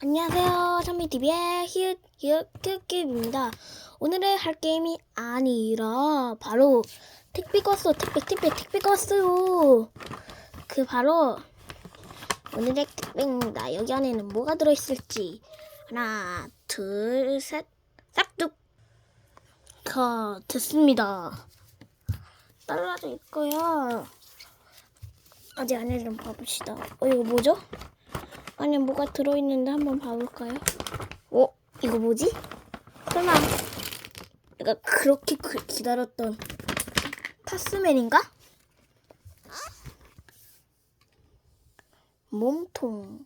안녕하세요. 선미TV의 히읗, 히읗, 큐큐입니다. 오늘의 할 게임이 아니라, 바로, 왔어. 택배, 택배, 왔어요. 그, 바로, 오늘의 택배입니다. 여기 안에는 뭐가 들어있을지. 하나, 둘, 셋, 싹둑! 자, 됐습니다. 떨어져 있고요. 아직 안에 좀 봐봅시다. 어, 이거 뭐죠? 안에 뭐가 들어있는데 한번 봐볼까요? 어? 이거 뭐지? 설마 내가 그렇게 그- 기다렸던 타스맨인가? 몸통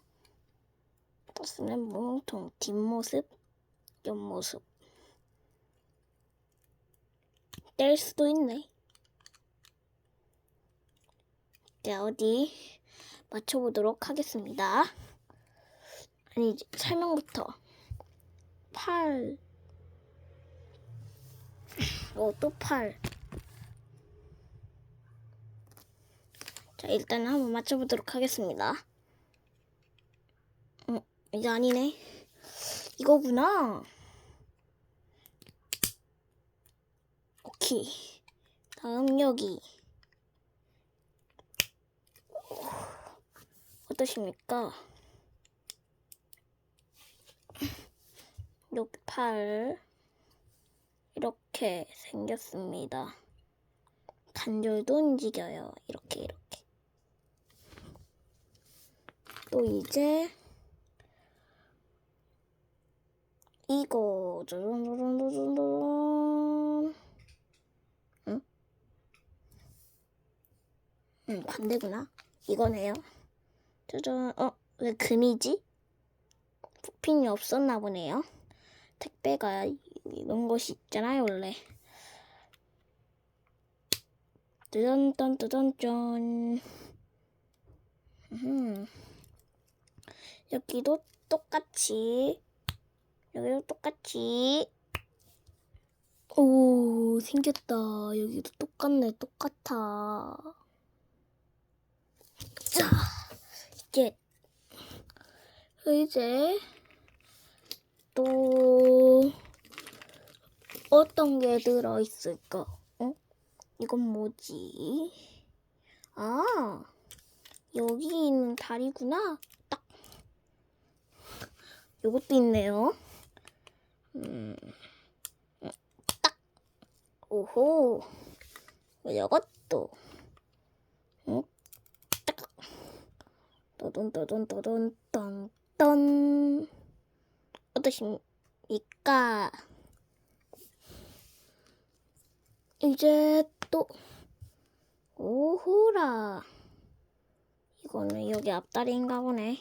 타스맨 몸통 뒷모습 옆모습 뗄 수도 있네 자 어디 맞춰보도록 하겠습니다 아니 이제 설명부터 팔. 어, 또 팔. 자, 일단 한번 맞춰보도록 하겠습니다. 음, 이게 아니네. 이거구나. 오케이. 다음 여기. 어떠십니까? 여기 팔 이렇게 생겼습니다. 관절도 움직여요. 이렇게 이렇게. 또 이제 이거 짜잔짜잔짜잔 응? 응 반대구나. 이거네요. 짜잔 어 왜 금이지? 부핀이 없었나 보네요. 택배가 이런 것이 있잖아요, 원래. 뜨던떤 뜨던짠. 음. 여기도 똑같이. 여기도 똑같이. 오, 생겼다. 여기도 똑같네, 똑같아. 자, 이제, 이제, 또 어떤 게 들어있을까? 어? 이건 뭐지? 아, 여기 있는 다리구나. 딱. 요것도 있네요. 음, 딱. 오호. 요것도. 응? 딱. 떠돈 떠돈 떠돈떠돈. 어떠십니까? 이제 또 오호라. 이거는 여기 앞다리인가 보네.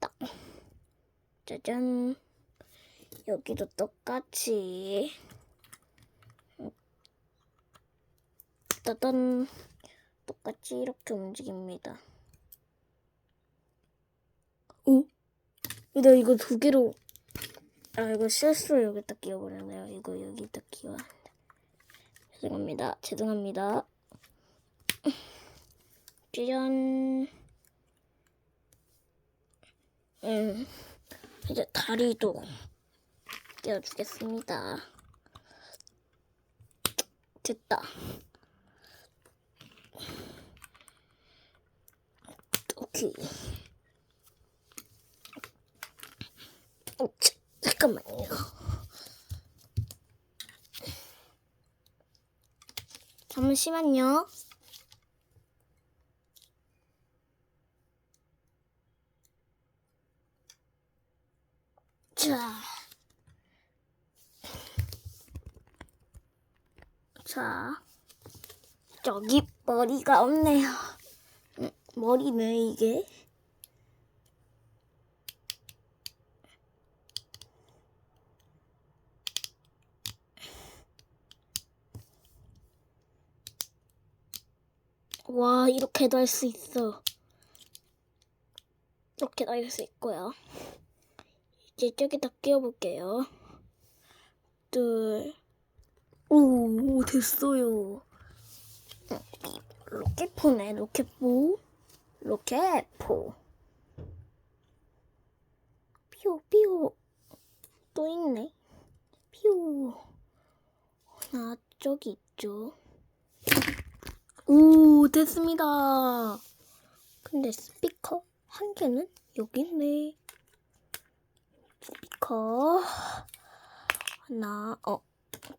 딱. 짜잔. 여기도 똑같이. 따단 똑같이 이렇게 움직입니다 오? 나 이거 두 개로 아 이거 실수로 여기다 끼워버렸네요. 이거 여기다 끼워 죄송합니다. 죄송합니다. 짜잔 음. 이제 다리도 띄워주겠습니다. 됐다. 오케이 어, 자, 잠깐만요. 잠시만요. 자. 자. 저기 머리가 없네요. 음, 머리네, 이게. 와, 이렇게도 할 수 있어. 이렇게도 할 수 있고요. 이제 저기다 끼워볼게요. 둘. 오, 됐어요. 로켓포네, 로켓포. 로켓포. 피오 피오 또 있네 피오 하나 저기 있죠 오 됐습니다. 근데 스피커 한 개는 여기 있네. 스피커 하나 어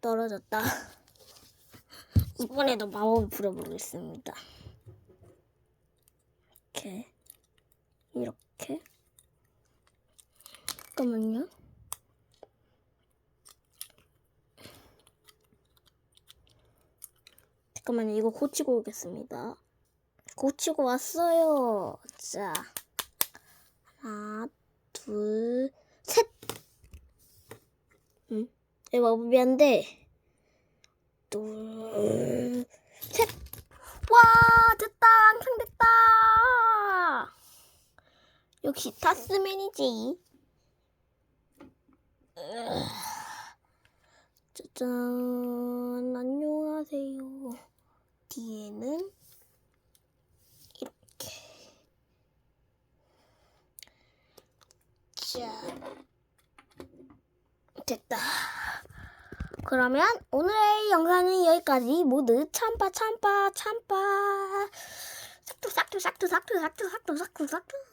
떨어졌다. 이번에도 마법을 부려보겠습니다. 이렇게 이렇게. 잠깐만요. 잠깐만요. 이거 고치고 오겠습니다. 고치고 왔어요. 자, 하나, 둘, 셋. 응? 내 마법이 안 돼. 둘, 셋. 와, 됐다. 완성됐다. 역시 타스맨이지. 짜잔, 안녕하세요. 뒤에는 이렇게. 자, 됐다. 그러면 오늘의 영상은 여기까지. 모두 참파, 참파, 참파. 삭두, 삭두, 삭두, 삭두, 삭두, 삭두, 삭두, 삭두.